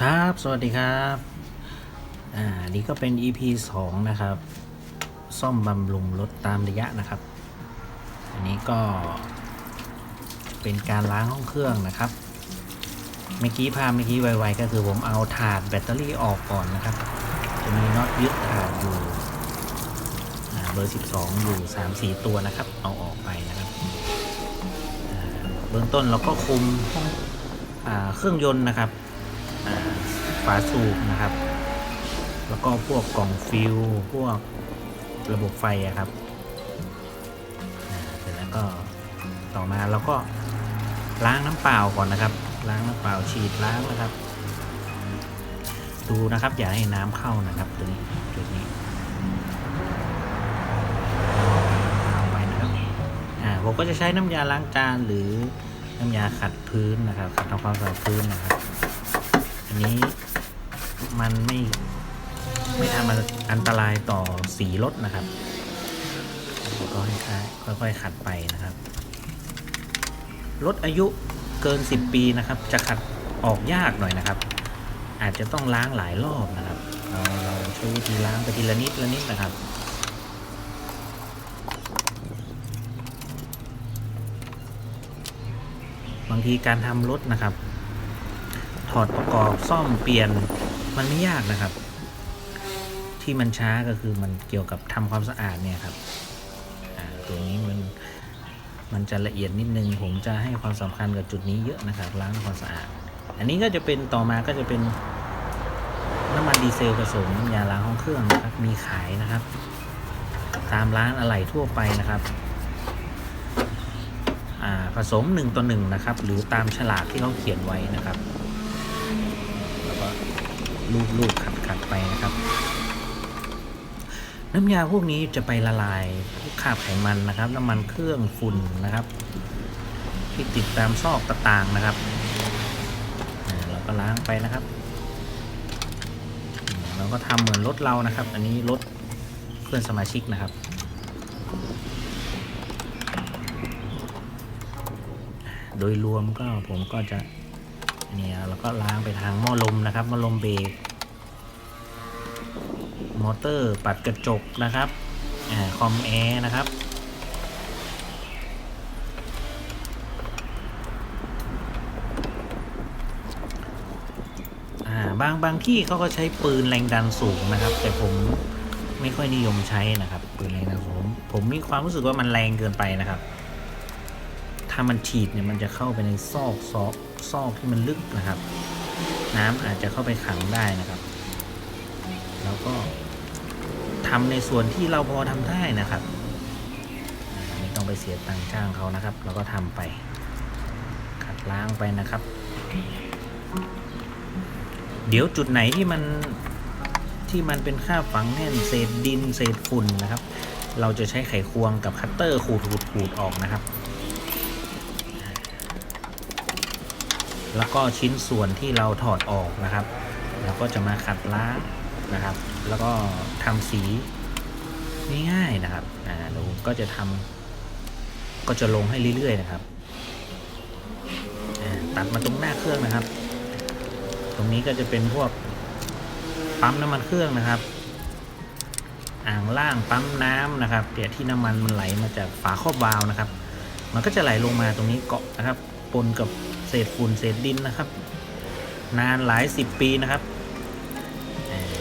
ครับ สวัสดีครับ อ่า นี่ก็เป็น EP 2 นะครับ ซ่อมบำรุงรถตามระยะนะครับ อันนี้ก็เป็นการล้างห้องเครื่องนะครับ เมื่อกี้ภาพเมื่อกี้ไวๆก็คือผมเอาถาดแบตเตอรี่ออกก่อนนะครับ จะมีน็อตยึดถาดอยู่เบอร์ 12 อยู่ 3-4 ตัวนะครับ เอาออกไปนะครับ เบื้องต้นเราก็คุมเครื่องยนต์นะครับ ฝาสูบนะครับ แล้วก็พวกกล่องฟิวพวกระบบไฟอะครับเสร็จแล้วก็ต่อมาเราก็ล้างน้ำเปล่าก่อนนะครับ ล้างน้ำเปล่าฉีดล้างนะครับ ดูนะครับอย่าให้น้ำเข้านะครับตัวนี้จุดนี้เอาไว้นะครับอ่าผมก็จะใช้น้ำยาล้างจานหรือน้ำยาขัดพื้นนะครับขัดทำความสะอาดพื้นนะครับ อันนี้ มันไม่ไม่ทำอันตรายต่อสีรถนะครับก็ให้ค่อยๆขัดไปนะครับ รถอายุเกิน 10 ปีนะครับ จะขัดออกยากหน่อยนะครับ อาจจะต้องล้างหลายรอบนะครับ เราเราใช้วิธีล้างไปทีละนิดละนิดนะครับบางทีการทำรถนะครับ ถอดประกอบซ่อมเปลี่ยน มันไม่ยากนะครับ ที่มันช้าก็คือมันเกี่ยวกับทำความสะอาดเนี่ยครับตัวนี้มันมันจะละเอียดนิดนึง ผมจะให้ความสำคัญกับจุดนี้เยอะนะครับ ล้างความสะอาด อันนี้ก็จะเป็นต่อมาก็จะเป็นน้ำมันดีเซลผสมน้ำยาล้างห้องเครื่องนะครับมีขายนะครับ ตามร้านอะไหล่ทั่วไปนะครับอ่าผสม1ต่อ1นะครับ หรือตามฉลากที่เขาเขียนไว้นะครับ แล้วก็ ลูบลูบขัดขัดไปนะครับ น้ำยาพวกนี้จะไปละลายพวกคราบไขมันนะครับ น้ำมันเครื่องฝุ่นนะครับ ที่ติดตามซอกต่างๆนะครับเราก็ล้างไปนะครับ เราก็ทำเหมือนรถเรานะครับ อันนี้รถเพื่อนสมาชิกนะครับโดยรวมก็ผมก็จะ เนี่ยแล้วก็ล้างไปทางหม้อลมนะครับหม้อลมเบรกมอเตอร์ปัดกระจกนะครับอคอมแอร์นะครับอ่าบางบางที่เขาก็ใช้ปืนแรงดันสูงนะครับ แต่ผมไม่ค่อยนิยมใช้นะครับ ปืนแรงดันสูงผมมีความรู้สึกว่ามันแรงเกินไปนะครับ ถ้ามันฉีดเนี่ยมันจะเข้าไปในซอกซอก ซอกที่มันลึกนะครับ น้ำอาจจะเข้าไปขังได้นะครับ แล้วก็ทำในส่วนที่เราพอทำได้นะครับไม่ต้องไปเสียตังค์จ้างเขานะครับ เราก็ทำไป ขัดล้างไปนะครับ เดี๋ยวจุดไหนที่มันที่มันเป็นค่าฝังแน่นเศษดินเศษฝุ่นนะครับ เราจะใช้ไขควงกับคัตเตอร์ขูดขูดขูดออกนะครับ แล้วก็ชิ้นส่วนที่เราถอดออกนะครับ เราก็จะมาขัดล้างนะครับ แล้วก็ทำสีง่ายๆนะครับอ่าเดี๋ยวผมก็จะทำก็จะลงให้เรื่อยๆนะครับตัดมาตรงหน้าเครื่องนะครับ ตรงนี้ก็จะเป็นพวกปั๊มน้ำมันเครื่องนะครับ อ่างล่างปั๊มน้ำนะครับเดี๋ยวที่น้ำมันมันไหลมาจากฝาครอบวาล์วนะครับ มันก็จะไหลลงมาตรงนี้เกาะนะครับปนกับ เศษฝุ่นเศษดินนะครับ นานหลายสิบปีนะครับ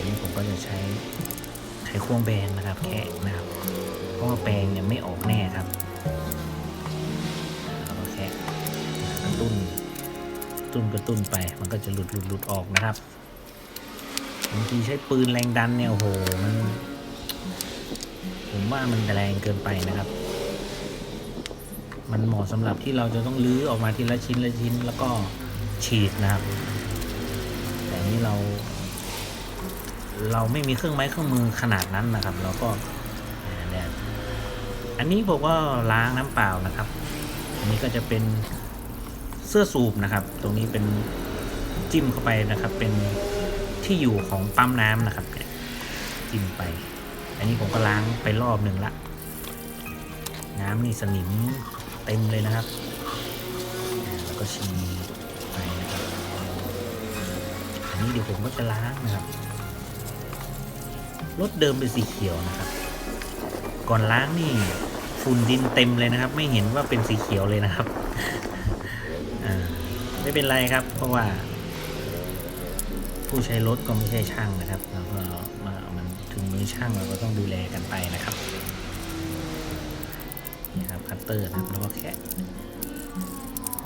นี่ผมก็จะใช้ไขควงแบนนะครับแค่นะครับ เพราะว่าแปรงเนี่ยไม่ออกแน่ครับแล้วก็แค่กระตุ้นตุ้นกระตุ้นไป มันก็จะหลุดหลุดหลุดออกนะครับบางทีใช้ปืนแรงดันเนี่ยโอ้โหมันผมว่ามันแรงเกินไปนะครับ มันเหมาะสำหรับที่เราจะต้องลื้อออกมาทีละชิ้นละชิ้น แล้วก็ฉีดนะครับ แต่นี้เรา เราไม่มีเครื่องไม้เครื่องมือขนาดนั้นนะครับ เราก็เนี่ยอันนี้ผมก็ล้างน้ำเปล่านะครับ อันนี้ก็จะเป็นเสื้อสูบนะครับ ตรงนี้เป็นจิ้มเข้าไปนะครับ เป็นที่อยู่ของปั๊มน้ำนะครับเนี่ยจิ้มไป อันนี้ผมก็ล้างไปรอบหนึ่งละน้ำนี่สนิม เต็มเลยนะครับ แล้วก็ฉีดไปนะครับอันนี้เดี๋ยวผมก็จะล้างนะครับรถเดิมเป็นสีเขียวนะครับ ก่อนล้างนี่ฝุ่นดินเต็มเลยนะครับ ไม่เห็นว่าเป็นสีเขียวเลยนะครับไม่เป็นไรครับ เพราะว่า ผู้ใช้รถก็ไม่ใช่ช่างนะครับแล้วก็มามันถึงมือช่างเราก็ต้องดูแลกันไปนะครับ นี่ครับคัตเตอร์นะครับแล้วก็แคะ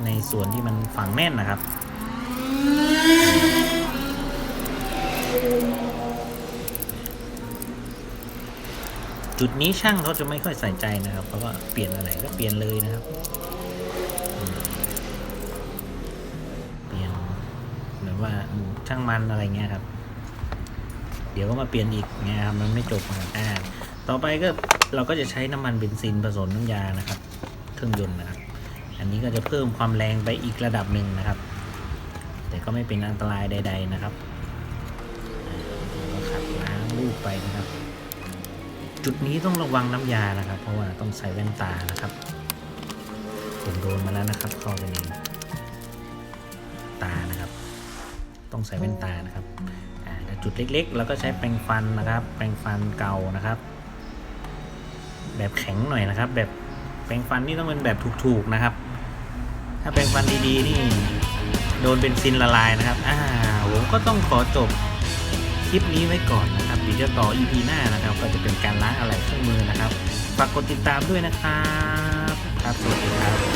ในส่วนที่มันฝังแน่นนะครับจุดนี้ช่างเขาจะไม่ค่อยใส่ใจนะครับเพราะว่าเปลี่ยนอะไรก็เปลี่ยนเลยนะครับ เปลี่ยนเหมือนว่าช่างมันอะไรเงี้ยครับ เดี๋ยวก็มาเปลี่ยนอีกเงี้ยครับมันไม่จบนะครับอ่ ต่อไปก็เราก็จะใช้น้ำมันเบนซินผสมน้ำยานะครับ เครื่องยนต์นะครับ อันนี้ก็จะเพิ่มความแรงไปอีกระดับหนึ่งนะครับ แต่ก็ไม่เป็นอันตรายใด ๆนะครับเราก็ขัดล้างลูกไปนะครับ จุดนี้ต้องระวังน้ำยานะครับ เพราะว่าต้องใส่แว่นตานะครับผมโดนมาแล้วนะครับเข้าไปในตานะครับ ต้องใส่แว่นตานะครับอ่จุดเล็กๆเราก็ใช้แปรงฟันนะครับ แปรงฟันเก่านะครับ แบบแข็งหน่อยนะครับ แบบแปรงฟันนี่ต้องเป็นแบบถูกๆนะครับ ถ้าแปรงฟันดีๆนี่โดนเป็นซินละลายนะครับ อ่าผมก็ต้องขอจบคลิปนี้ไว้ก่อนนะครับเดี๋ยวจะต่อ EP หน้านะครับ ก็จะเป็นการล้างอะไรเครื่องมือนะครับ ฝากกดติดตามด้วยนะครับ ครับ สวัสดีครับ